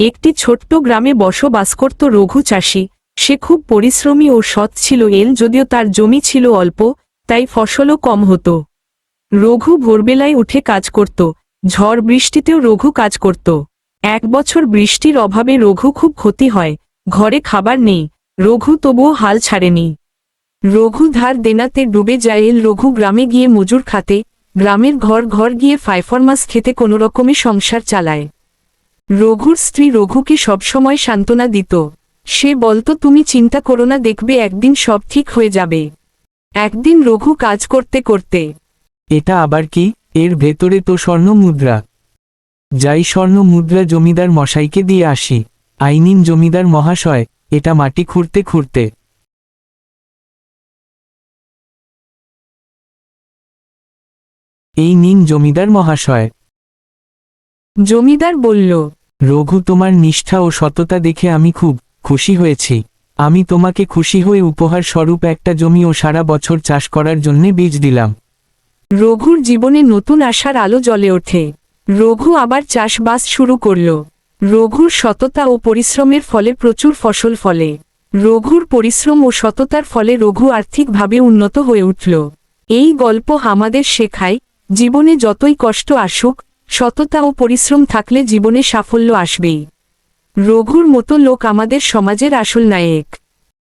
একটি ছোট্ট গ্রামে বসবাস করত রঘু চাষি। সে খুব পরিশ্রমী ও সৎ ছিল এল যদিও তার জমি ছিল অল্প, তাই ফসলও কম হতো। রঘু ভোরবেলায় উঠে কাজ করত। ঝড় বৃষ্টিতেও রঘু কাজ করত। এক বছর বৃষ্টির অভাবে রঘু খুব ক্ষতি হয়। ঘরে খাবার নেই। রঘু তবুও হাল ছাড়েনি। রঘু ধার দেনাতে ডুবে যায় এল। রঘু গ্রামে গিয়ে মজুর খাতে। গ্রামের ঘর ঘর গিয়ে ফাইফরমাস খেতে কোনোরকমে সংসার চালায়। রঘুর স্ত্রী রঘুকে সবসময় সান্ত্বনা দিত। সে বলতো তুমি চিন্তা করো না দেখবে একদিন সব ঠিক হয়ে যাবে। একদিন রঘু কাজ করতে করতে। এটা আবার কি? এর ভেতরে তো স্বর্ণ মুদ্রা যাই স্বর্ণ মুদ্রা জমিদার মশাইকে দিয়ে আসি। আইনিন জমিদার মহাশয় এটা মাটি খুঁড়তে খুঁড়তে। এই নিন জমিদার মহাশয়। জমিদার বলল রঘু তোমার নিষ্ঠা ও সততা দেখে আমি খুব খুশি হয়েছি। আমি তোমাকে খুশি হয়ে উপহার স্বরূপ একটা জমি ও সারা বছর চাষ করার জন্যে বীজ দিলাম। রঘুর জীবনে নতুন আশার আলো জ্বলে ওঠে। রঘু আবার চাষবাস শুরু করল। রঘুর সততা ও পরিশ্রমের ফলে প্রচুর ফসল ফলে। রঘুর পরিশ্রম ও সততার ফলে রঘু আর্থিকভাবে উন্নত হয়ে উঠল। এই গল্প আমাদের শেখায়, জীবনে যতই কষ্ট আসুক সততা ও পরিশ্রম থাকলে জীবনে সাফল্য আসবেই। রঘুর মতো লোক আমাদের সমাজের আসল নায়ক।